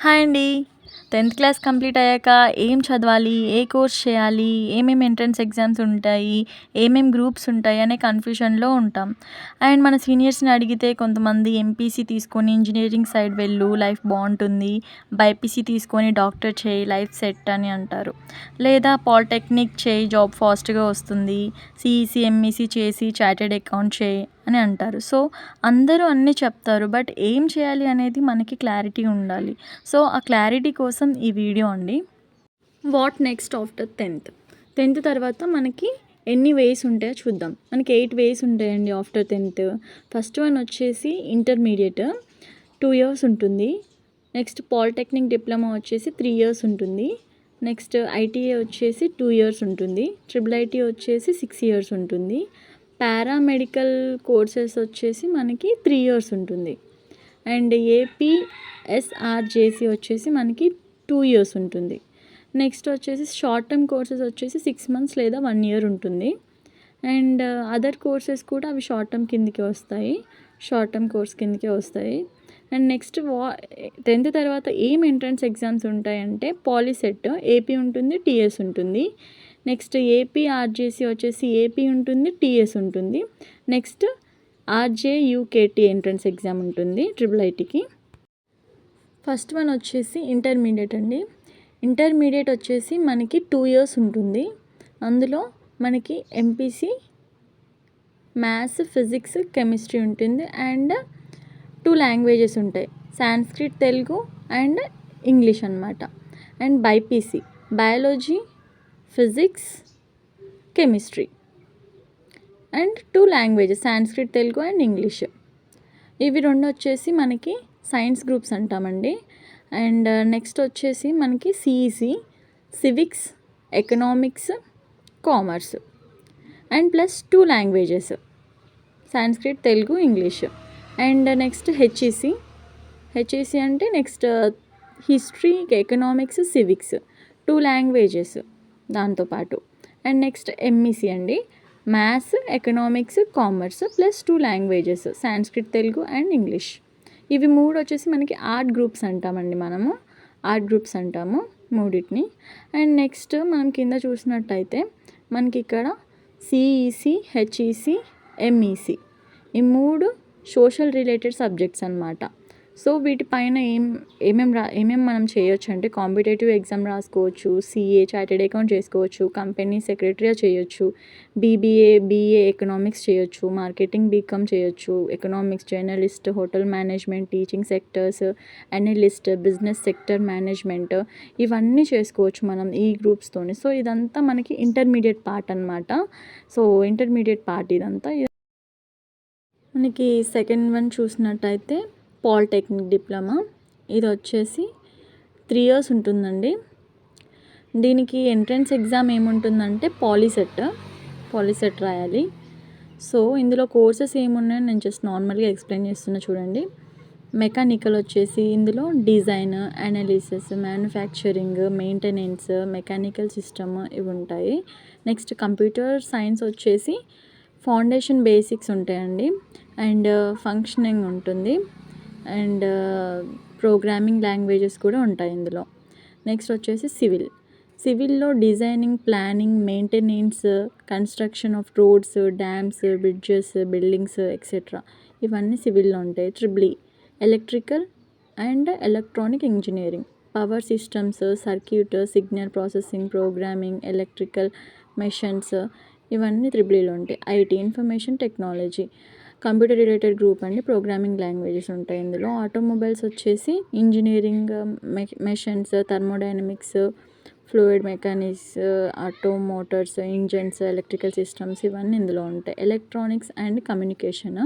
Hi అండి. Tenth class complete అయ్యాక ఏం చదవాలి ఏ కోర్స్ చేయాలి ఏమేమి ఎంట్రన్స్ ఎగ్జామ్స్ ఉంటాయి ఏమేమి గ్రూప్స్ ఉంటాయి అనే కన్ఫ్యూషన్లో ఉంటాం. అండ్ మన సీనియర్స్ని అడిగితే కొంతమంది ఎంపీసీ తీసుకొని ఇంజనీరింగ్ సైడ్ వెళ్ళు లైఫ్ బాగుంటుంది బైపీసీ తీసుకొని డాక్టర్ చేయి లైఫ్ సెట్ అని అంటారు. లేదా పాలిటెక్నిక్ చేయి జాబ్ ఫాస్ట్గా వస్తుంది సిఈసి ఎంఈసీ చేసి చార్టెడ్ అకౌంట్ చేయి అని అంటారు. సో అందరూ అన్నీ చెప్తారు బట్ ఏం చేయాలి అనేది మనకి క్లారిటీ ఉండాలి. సో ఆ క్లారిటీ కోసం ఈ వీడియో అండి. What next after tenth tenth తర్వాత మనకి ఎన్ని వేస్ ఉంటాయో చూద్దాం. మనకి ఎయిట్ వేస్ ఉంటాయండి ఆఫ్టర్ టెన్త్ ఫస్ట్ వన్ వచ్చేసి ఇంటర్మీడియట్ టూ ఇయర్స్ ఉంటుంది. నెక్స్ట్ పాలిటెక్నిక్ డిప్లొమా వచ్చేసి త్రీ ఇయర్స్ ఉంటుంది. నెక్స్ట్ ఐటీఏ వచ్చేసి టూ ఇయర్స్ ఉంటుంది. ట్రిపుల్ ఐటీ వచ్చేసి సిక్స్ ఇయర్స్ ఉంటుంది. పారామెడికల్ కోర్సెస్ వచ్చేసి మనకి త్రీ ఇయర్స్ ఉంటుంది. అండ్ ఏపీఎస్ఆర్జేసీ వచ్చేసి మనకి టూ ఇయర్స్ ఉంటుంది. నెక్స్ట్ వచ్చేసి షార్ట్ టర్మ్ కోర్సెస్ వచ్చేసి సిక్స్ మంత్స్ లేదా వన్ ఇయర్ ఉంటుంది. అండ్ అదర్ కోర్సెస్ కూడా అవి షార్ట్ టర్మ్ కిందకి వస్తాయి. షార్ట్ టర్మ్ కోర్స్ కిందకే వస్తాయి. అండ్ నెక్స్ట్ వా టెన్త్ తర్వాత ఏం ఎంట్రన్స్ ఎగ్జామ్స్ ఉంటాయంటే పాలిసెట్ ఏపీ ఉంటుంది టీఎస్ ఉంటుంది. నెక్స్ట్ ఏపీ ఆర్జేసీ వచ్చేసి ఏపీ ఉంటుంది టీఎస్ ఉంటుంది. నెక్స్ట్ ఆర్జేయూకేటీ ఎంట్రన్స్ ఎగ్జామ్ ఉంటుంది ట్రిపుల్ ఐటీకి. ఫస్ట్ వన్ వచ్చేసి ఇంటర్మీడియట్ అండి. ఇంటర్మీడియట్ వచ్చేసి మనకి టూ ఇయర్స్ ఉంటుంది. అందులో మనకి ఎంపీసీ మ్యాథ్స్ ఫిజిక్స్ కెమిస్ట్రీ ఉంటుంది అండ్ టూ లాంగ్వేజెస్ ఉంటాయి. సాంస్క్రిట్ తెలుగు అండ్ ఇంగ్లీష్ అనమాట and BiPC biology physics chemistry. And two languages Sanskrit Telugu and English. ఇవి రెండు వచ్చేసి మనకి సైన్స్ గ్రూప్స్ అంటామండి. అండ్ నెక్స్ట్ వచ్చేసి మనకి CEC civics economics commerce. And plus two languages Sanskrit Telugu English. And next HEC. HEC అంటే next history economics civics. Two languages దాంతోపాటు and next MEC అండి. Maths economics commerce plus two languages Sanskrit Telugu and English ఇవి మూడు వచ్చేసి మనకి art groups అంటామండి మనము. Art groups అంటాము మూడింటిని. అండ్ నెక్స్ట్ మనం కింద చూసినట్టయితే మనకి ఇక్కడ సిఈసి హెచ్ఈసి ఎంఈసి ఈ మూడు సోషల్ రిలేటెడ్ సబ్జెక్ట్స్ అనమాట సో వీటిపైన ఏం ఏమేం రా ఏమేమి మనం చేయొచ్చు అంటే కాంపిటేటివ్ ఎగ్జామ్ రాసుకోవచ్చు సిఏ చార్టెడ్ అకౌంట్ చేసుకోవచ్చు కంపెనీ సెక్రటరీగా చేయొచ్చు బీబీఏ బీఏ ఎకనామిక్స్ చేయొచ్చు మార్కెటింగ్ బీకామ్ చేయొచ్చు economics journalist hotel management teaching sectors analyst business sector management ఇవన్నీ చేసుకోవచ్చు మనం ఈ గ్రూప్స్తోని సో ఇదంతా మనకి ఇంటర్మీడియట్ పార్ట్ అనమాట సో ఇంటర్మీడియట్ పార్ట్ ఇదంతా. మనకి సెకండ్ వన్ చూసినట్టయితే పాలిటెక్నిక్ డిప్లొమా. ఇది వచ్చేసి త్రీ ఇయర్స్ ఉంటుందండి. దీనికి ఎంట్రన్స్ ఎగ్జామ్ ఏముంటుందంటే పాలిసెట్ పాలిసెట్ రాయాలి. సో ఇందులో కోర్సెస్ ఏమున్నాయో నేను జస్ట్ నార్మల్గా ఎక్స్ప్లెయిన్ చేస్తున్నా చూడండి. మెకానికల్ వచ్చేసి ఇందులో design analysis manufacturing maintenance mechanical system ఇవి ఉంటాయి. నెక్స్ట్ కంప్యూటర్ సైన్స్ వచ్చేసి ఫౌండేషన్ బేసిక్స్ ఉంటాయండి. అండ్ ఫంక్షనింగ్ ఉంటుంది. అండ్ ప్రోగ్రామింగ్ లాంగ్వేజెస్ కూడా ఉంటాయి ఇందులో. నెక్స్ట్ వచ్చేసి civil. సివిల్లో designing planning maintenance construction of roads dams bridges buildings etcetera ఇవన్నీ సివిల్లో ఉంటాయి. Triple E electrical and electronic engineering. Power systems circuit signal processing programming electrical machines ఇవన్నీ త్రిబులీలో ఉంటాయి. IT information technology. Computer related group అండి programming languages ఉంటాయి ఇందులో. Automobiles వచ్చేసి engineering machines thermodynamics fluid mechanics auto motors engines electrical systems ఇవన్నీ ఇందులో ఉంటాయి. Electronics and communication.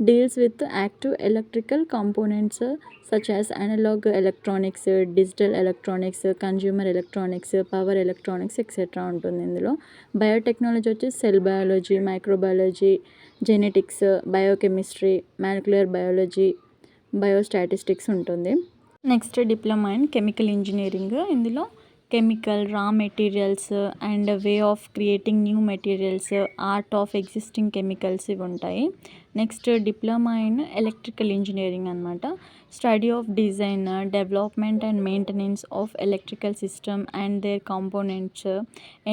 Deals with active electrical components such as analogue electronics digital electronics consumer electronics power electronics etcetera ఉంటుంది ఇందులో. Biotechnology వచ్చి cell biology microbiology genetics biochemistry molecular biology biostatistics ఉంటుంది. Next diploma in chemical engineering. ఇందులో chemical raw materials and way of creating new materials art of existing chemicals ఇవి ఉంటాయి. Next diploma in electrical engineering అనమాట study of design development and maintenance of electrical system and their components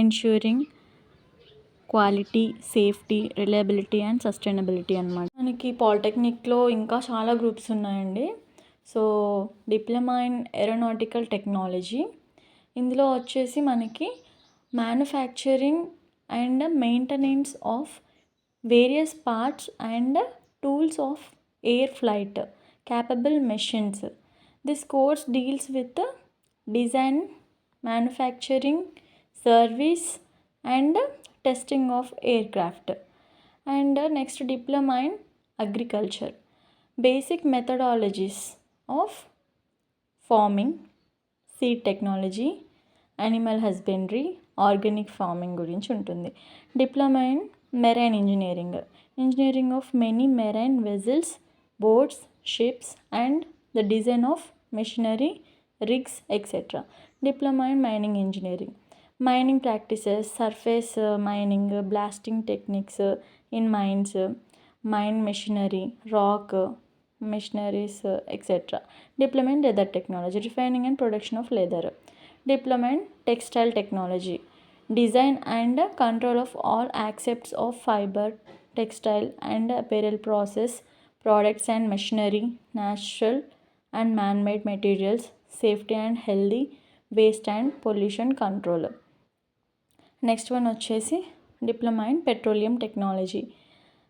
ensuring quality safety reliability and sustainability అనమాట మనకి పాలిటెక్నిక్లో ఇంకా చాలా groups ఉన్నాయండి. So diploma in aeronautical technology. ఇందులో వచ్చేసి మనకి manufacturing and maintenance of various parts and tools of air flight capable machines. This course deals with design manufacturing service and testing of aircraft and next diploma in agriculture basic methodologies of farming seed technology animal husbandry organic farming గురించి ఉంటుంది. Diploma in marine engineering engineering of many marine vessels boats ships and the design of machinery rigs etcetera diploma in mining engineering mining practices, surface uh, mining, uh, blasting techniques uh, in mines, mine machinery, rock machineries, etc. Diploma in leather technology, refining and production of leather. Diploma in textile technology, design and control of all aspects of fiber, textile and apparel process, products and machinery, natural and man-made materials, safety and healthy, waste and pollution control. Next one వచ్చేసి diploma in petroleum technology.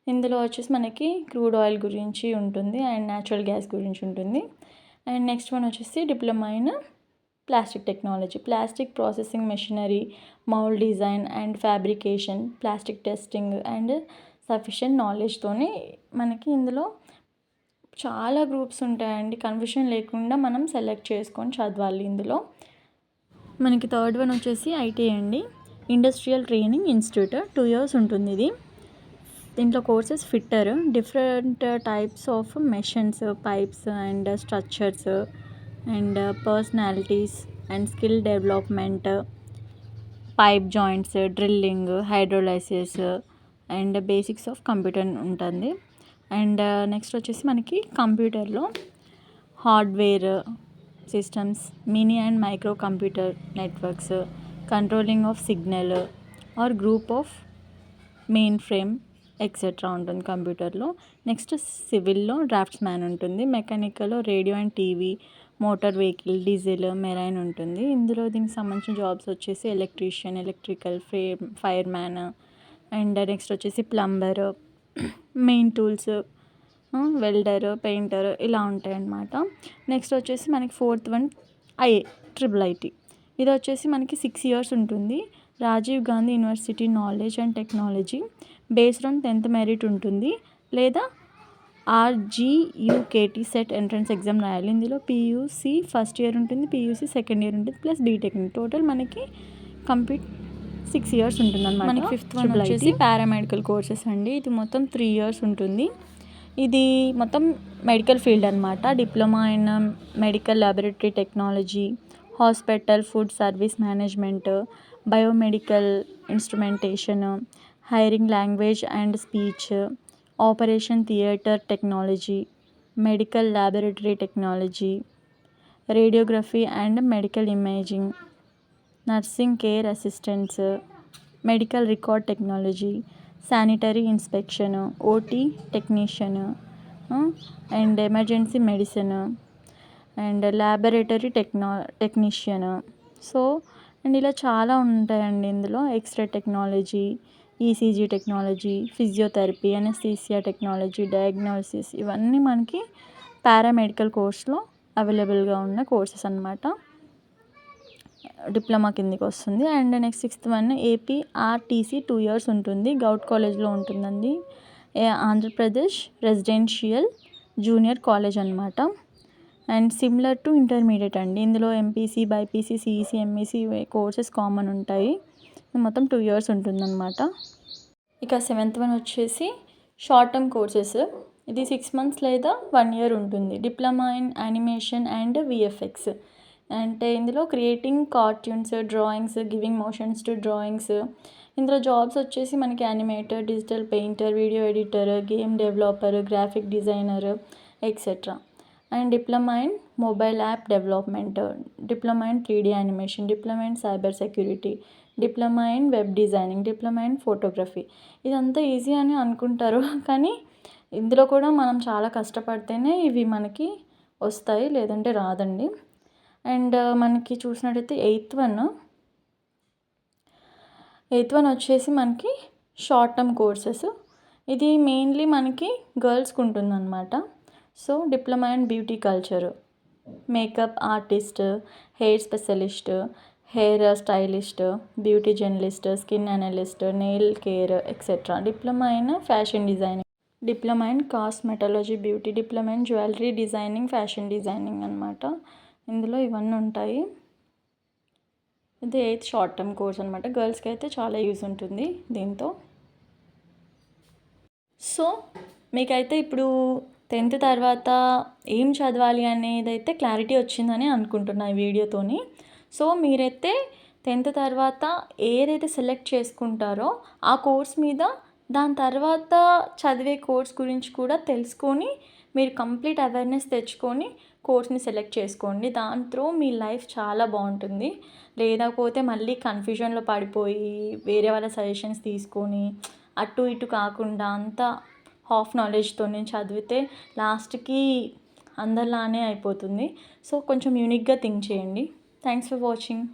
ఇందులో వచ్చేసి మనకి crude oil గురించి ఉంటుంది and natural gas గురించి ఉంటుంది. And next one వచ్చేసి diploma in plastic technology. Plastic processing machinery mould design and fabrication plastic testing and sufficient నాలెడ్జ్తోని మనకి ఇందులో చాలా గ్రూప్స్ ఉంటాయండి. కన్ఫ్యూషన్ లేకుండా మనం సెలెక్ట్ చేసుకొని చదవాలి ఇందులో. మనకి థర్డ్ వన్ వచ్చేసి ఐటీ అండి. Industrial training institute two years ఉంటుంది ఇది. దీంట్లో courses fitter different types of machines pipes and structures and personalities and skill development pipe joints drilling hydrolysis and basics of computer ఉంటుంది. అండ్ నెక్స్ట్ వచ్చేసి మనకి కంప్యూటర్లో hardware systems mini and micro computer networks controlling of signal or group of mainframe etcetera ఉంటుంది కంప్యూటర్లో. Next సివిల్లో drafts man ఉంటుంది. మెకానికల్లో radio and TV motor vehicle diesel marine ఉంటుంది. ఇందులో దీనికి సంబంధించిన జాబ్స్ వచ్చేసి ఎలక్ట్రీషియన్ ఎలక్ట్రికల్ ఫ్రే ఫైర్ మ్యాన్ అండ్ నెక్స్ట్ వచ్చేసి plumber main tools welder painter ఇలా ఉంటాయి అన్నమాట నెక్స్ట్ వచ్చేసి మనకి fourth one IA triple IT ఇది వచ్చేసి మనకి సిక్స్ ఇయర్స్ ఉంటుంది. Rajiv Gandhi university knowledge and technology based on tenth merit ఉంటుంది. లేదా ఆర్జీయూకేటీ సెట్ ఎంట్రన్స్ ఎగ్జామ్ రాయాలి. ఇందులో పీయూసీ ఫస్ట్ ఇయర్ ఉంటుంది పీయూసీ సెకండ్ ఇయర్ ఉంటుంది ప్లస్ బీటెక్ టోటల్ మనకి కంప్లీట్ సిక్స్ ఇయర్స్ ఉంటుంది అనమాట మనకి ఫిఫ్త్ వన్ వచ్చేసి పారామెడికల్ కోర్సెస్ అండి. ఇది మొత్తం త్రీ ఇయర్స్ ఉంటుంది. ఇది మొత్తం మెడికల్ ఫీల్డ్ అనమాట diploma in medical laboratory technology hospital food service management biomedical instrumentation hearing language and speech operation theatre technology medical laboratory technology radiography and medical imaging nursing care assistants medical record technology sanitary inspection OT technician and emergency medicine. And laboratory టెక్నా technician. So and ఇలా చాలా ఉంటాయండి ఇందులో. X-ray technology ECG technology physiotherapy anaesthesia technology diagnosis ఇవన్నీ మనకి paramedical కోర్స్లో అవైలబుల్గా ఉన్న courses అనమాట డిప్లొమా కిందకి వస్తుంది. And next sixth one AP RTC two years ఉంటుంది. గౌట్ కాలేజ్లో ఉంటుందండి. ఆంధ్రప్రదేశ్ రెసిడెన్షియల్ జూనియర్ కాలేజ్ అనమాట అండ్ సిమిలర్ టు ఇంటర్మీడియట్ అండి. ఇందులో MPC BiPC CEC MEC courses common ఉంటాయి. మొత్తం టూ ఇయర్స్ ఉంటుందన్నమాట. ఇక సెవెంత్ వన్ వచ్చేసి షార్ట్ టర్మ్ కోర్సెస్ ఇది సిక్స్ మంత్స్ లేదా వన్ ఇయర్ ఉంటుంది. Diploma in animation and VFX అంటే ఇందులో creating cartoons drawings giving motions to drawings ఇందులో జాబ్స్ వచ్చేసి మనకి animator digital painter video editor game developer graphic designer etcetera and diploma in mobile app development diploma in three D animation diploma in cyber security diploma in web designing diploma in photography. ఇదంతా easy అని అనుకుంటారు కానీ ఇందులో కూడా మనం చాలా కష్టపడితేనే ఇవి మనకి వస్తాయి లేదంటే రాదండి. అండ్ మనకి చూసినట్టయితే ఎయిత్ వన్ ఎయిత్ వన్ వచ్చేసి మనకి షార్ట్ టర్మ్ కోర్సెస్. ఇది మెయిన్లీ మనకి గర్ల్స్కి ఉంటుందన్నమాట. So diploma and beauty culture. Makeup artist hair specialist hair stylist beauty journalist skin analyst nail care etcetera. Diploma in fashion designing. Diploma in cosmetology beauty. Diploma in jewellery designing fashion designing అనమాట ఇందులో ఇవన్నీ ఉంటాయి. ఇది eighth short term course అనమాట గర్ల్స్కి అయితే చాలా use ఉంటుంది దీంతో. సో మీకైతే ఇప్పుడు టెన్త్ తర్వాత ఏం చదవాలి అనేది అయితే క్లారిటీ వచ్చిందని అనుకుంటున్నా ఈ వీడియోతోని. సో మీరైతే టెన్త్ తర్వాత ఏదైతే సెలెక్ట్ చేసుకుంటారో ఆ కోర్స్ మీద దాని తర్వాత చదివే కోర్స్ గురించి కూడా తెలుసుకొని మీరు కంప్లీట్ అవేర్నెస్ తెచ్చుకొని కోర్స్ని సెలెక్ట్ చేసుకోండి. దాంతో మీ లైఫ్ చాలా బాగుంటుంది. లేకపోతే మళ్ళీ కన్ఫ్యూజన్లో పడిపోయి వేరే వాళ్ళ సజెషన్స్ తీసుకొని అటు ఇటు కాకుండా అంతా హాఫ్ నాలెడ్జ్తో చదివితే లాస్ట్కి అందరిలానే అయిపోతుంది. సో కొంచెం యూనిక్గా థింక్ చేయండి. Thanks for watching